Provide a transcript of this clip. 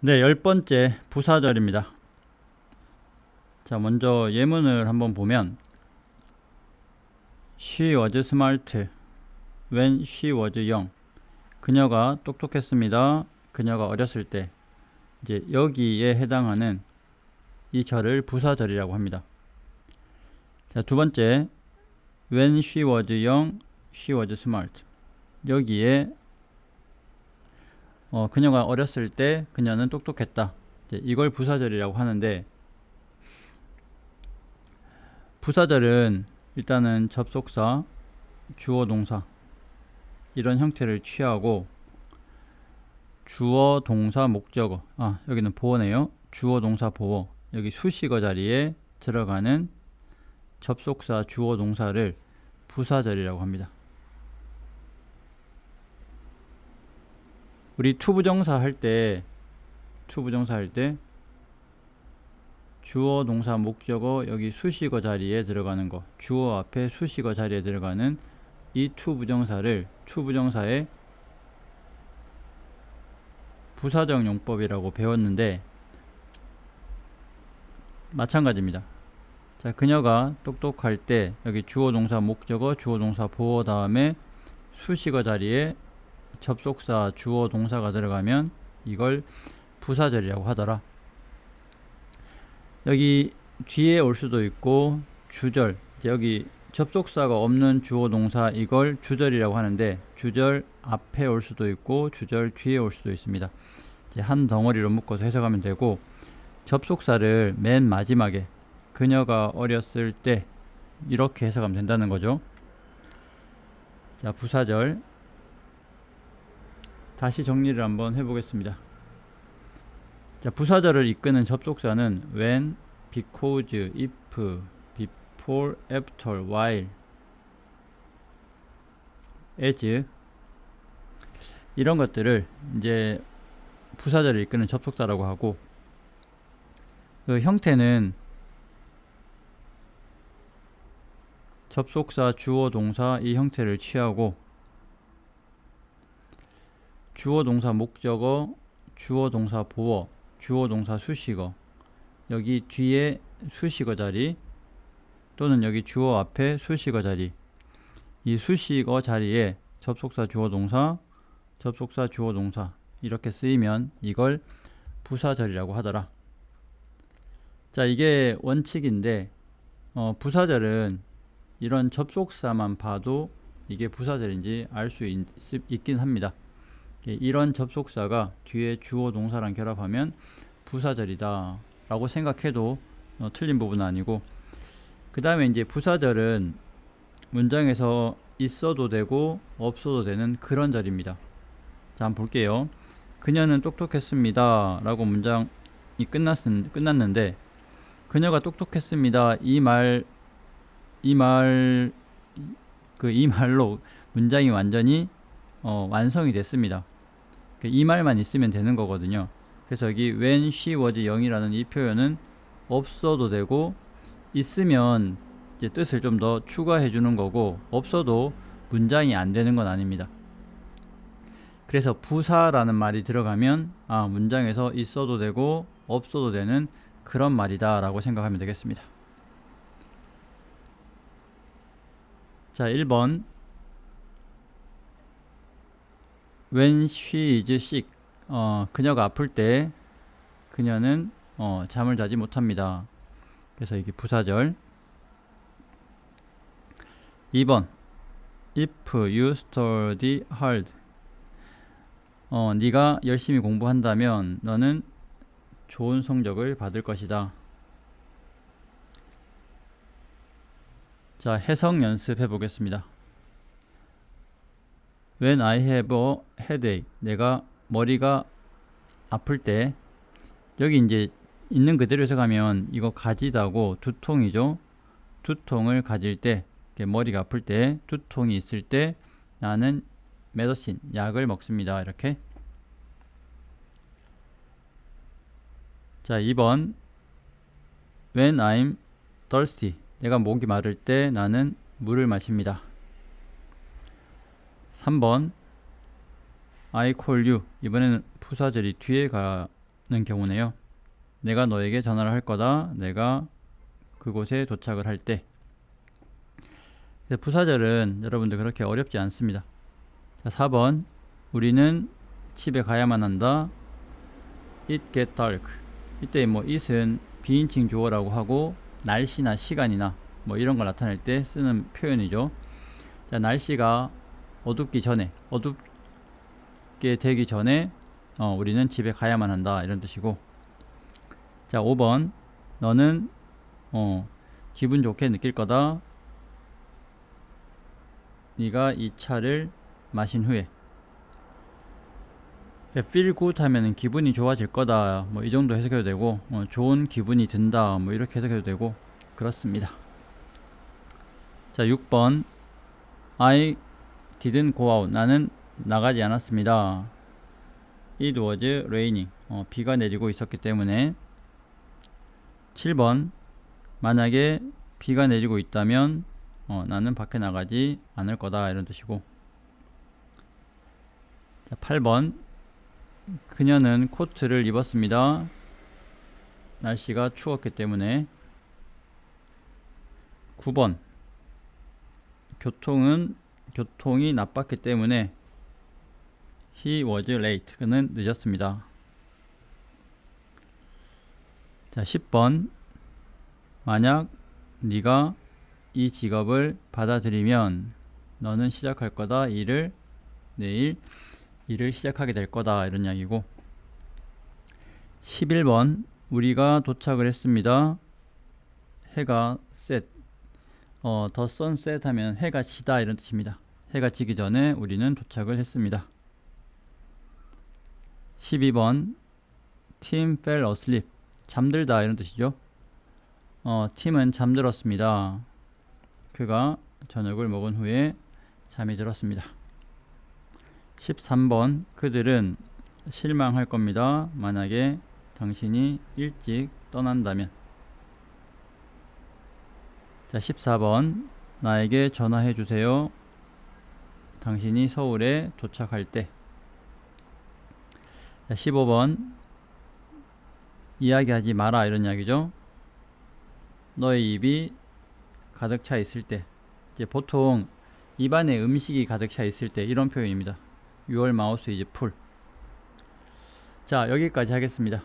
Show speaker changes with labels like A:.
A: 네, 열 번째 부사절입니다. 자, 먼저 예문을 한번 보면 She was smart when she was young. 그녀가 똑똑했습니다. 그녀가 어렸을 때. 이제 여기에 해당하는 이 절을 부사절이라고 합니다. 자, 두 번째 when she was young, she was smart. 여기에 어, 그녀가 어렸을 때 그녀는 똑똑했다. 이제 이걸 부사절이라고 하는데 부사절은 일단은 접속사, 주어, 동사 이런 형태를 취하고 주어, 동사, 목적어 아 여기는 보어네요. 주어, 동사, 보어 여기 수식어 자리에 들어가는 접속사, 주어, 동사를 부사절이라고 합니다. 우리 투부정사 할 때 투부정사 할 때 주어 동사 목적어 여기 수식어 자리에 들어가는 거 주어 앞에 수식어 자리에 들어가는 이 투부정사를 투부정사의 부사적 용법이라고 배웠는데 마찬가지입니다. 자, 그녀가 똑똑할 때 여기 주어 동사 목적어 주어 동사 보어 다음에 수식어 자리에 접속사 주어 동사가 들어가면 이걸 부사절이라고 하더라. 여기 뒤에 올 수도 있고 주절 여기 접속사가 없는 주어 동사 이걸 주절이라고 하는데 주절 앞에 올 수도 있고 주절 뒤에 올 수도 있습니다. 이제 한 덩어리로 묶어서 해석하면 되고 접속사를 맨 마지막에 그녀가 어렸을 때 이렇게 해석하면 된다는 거죠. 자, 부사절 다시 정리를 한번 해보겠습니다. 자, 부사절을 이끄는 접속사는 when, because, if, before, after, while, as 이런 것들을 이제 부사절을 이끄는 접속사라고 하고 그 형태는 접속사, 주어, 동사 이 형태를 취하고 주어 동사 목적어, 주어 동사 보어, 주어 동사 수식어. 여기 뒤에 수식어 자리 또는 여기 주어 앞에 수식어 자리. 이 수식어 자리에 접속사 주어 동사 접속사 주어 동사 이렇게 쓰이면 이걸 부사절이라고 하더라. 자 이게 원칙인데 어, 부사절은 이런 접속사만 봐도 이게 부사절인지 알 수 있긴 합니다. 예, 이런 접속사가 뒤에 주어 동사랑 결합하면 부사절이다 라고 생각해도 어, 틀린 부분은 아니고 그 다음에 이제 부사절은 문장에서 있어도 되고 없어도 되는 그런 절입니다. 자 한번 볼게요. 그녀는 똑똑했습니다 라고 문장이 끝났, 끝났는데 그녀가 똑똑했습니다. 이 말 이 말 그 이 말로 문장이 완전히 어, 완성이 됐습니다. 그이 말만 있으면 되는 거거든요. 그래서 여기 when she was young이라는 이 표현은 없어도 되고 있으면 뜻을 좀 더 추가해 주는 거고 없어도 문장이 안 되는 건 아닙니다. 그래서 부사라는 말이 들어가면 아 문장에서 있어도 되고 없어도 되는 그런 말이다 라고 생각하면 되겠습니다. 자 1번 When she is sick, 어, 그녀가 아플 때 그녀는 어, 잠을 자지 못합니다. 그래서 이게 부사절. 2번 If you study hard, 어, 네가 열심히 공부한다면 너는 좋은 성적을 받을 것이다. 자, 해석 연습해 보겠습니다. When I have a headache, 내가 머리가 아플 때 여기 이제 있는 그대로 해석하면 이거 가지다고 두통이죠. 두통을 가질 때 머리가 아플 때 두통이 있을 때 나는 메더신 약을 먹습니다. 이렇게 자 2번 When I'm thirsty 내가 목이 마를 때 나는 물을 마십니다. 3번 I call you 이번에는 부사절이 뒤에 가 경우네요. 내가 너에게 전화를 할 거다. 내가 그곳에 도착을 할 때. 부사절은 여러분들 그렇게 어렵지 않습니다. 자, 4번. 우리는 집에 가야만 한다. It get dark. 이때 뭐 it은 비인칭 주어라고 하고 날씨나 시간이나 뭐 이런 걸 나타낼 때 쓰는 표현이죠. 자, 날씨가 어둡기 전에 어둡게 되기 전에 어, 우리는 집에 가야만 한다 이런 뜻이고. 자 5번. 너는 어, 기분 좋게 느낄 거다. 네가 이 차를 마신 후에. feel good 하면은 기분이 좋아질 거다. 뭐 이 정도 해석해도 되고 어, 좋은 기분이 든다. 뭐 이렇게 해석해도 되고. 그렇습니다. 자 6번. I didn't go out 나는 나가지 않았습니다. It was raining 어, 비가 내리고 있었기 때문에. 7번 만약에 비가 내리고 있다면 어, 나는 밖에 나가지 않을 거다 이런 뜻이고. 자, 8번 그녀는 코트를 입었습니다. 날씨가 추웠기 때문에. 9번 교통은 교통이 나빴기 때문에 he was late 그는 늦었습니다. 자 10번. 만약 네가 이 직업을 받아들이면 너는 시작할 거다. 일을 내일 일을 시작하게 될 거다. 이런 이야기고. 11번. 우리가 도착을 했습니다. 해가 셋 어, 더 선셋 하면 해가 지다. 이런 뜻입니다. 해가 지기 전에 우리는 도착을 했습니다. 12번 팀 fell asleep 잠들다 이런 뜻이죠. 어, 팀은 잠들었습니다. 그가 저녁을 먹은 후에 잠이 들었습니다. 13번 그들은 실망할 겁니다. 만약에 당신이 일찍 떠난다면 자 14번 나에게 전화해 주세요. 당신이 서울에 도착할 때 자, 15번 이야기하지 마라 이런 이야기죠. 너의 입이 가득 차 있을 때 이제 보통 입안에 음식이 가득 차 있을 때 이런 표현입니다. 6월 마우스 이제 풀. 자, 여기까지 하겠습니다.